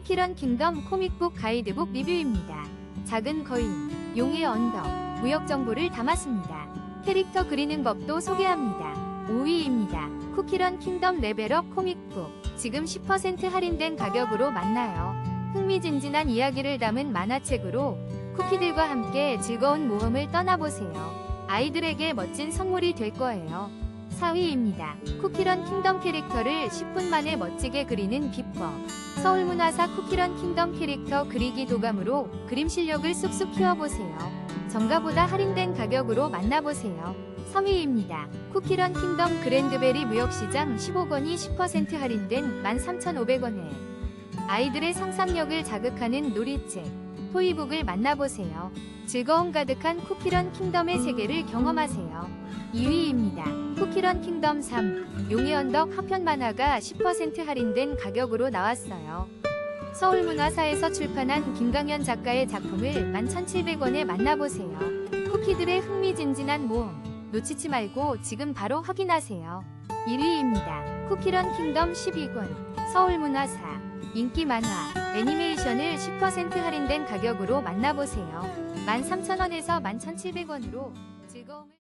쿠키런 킹덤 코믹북 가이드북 리뷰입니다. 작은 거인, 용의 언덕, 무역 정보를 담았습니다. 캐릭터 그리는 법도 소개합니다. 5위입니다. 쿠키런 킹덤 레벨업 코믹북. 지금 10% 할인된 가격으로 만나요. 흥미진진한 이야기를 담은 만화책으로 쿠키들과 함께 즐거운 모험을 떠나보세요. 아이들에게 멋진 선물이 될 거예요. 4위입니다. 쿠키런 킹덤 캐릭터를 10분 만에 멋지게 그리는 비법. 서울문화사 쿠키런 킹덤 캐릭터 그리기 도감으로 그림 실력을 쑥쑥 키워보세요. 정가보다 할인된 가격으로 만나보세요. 3위입니다. 쿠키런 킹덤 그랜드베리 무역시장 15권이 10% 할인된 13,500원에 아이들의 상상력을 자극하는 놀이책, 토이북을 만나보세요. 즐거움 가득한 쿠키런 킹덤의 세계를 경험하세요. 2위입니다. 쿠키런 킹덤 3 용의 언덕 하편 만화가 10% 할인된 가격으로 나왔어요. 서울문화사에서 출판한 김강현 작가의 작품을 11,700원에 만나보세요. 쿠키들의 흥미진진한 모험 놓치지 말고 지금 바로 확인하세요. 1위입니다. 쿠키런 킹덤 12권 서울문화사 인기 만화 애니메이션을 10% 할인된 가격으로 만나보세요. 13,000원에서 11,700원으로 즐거움을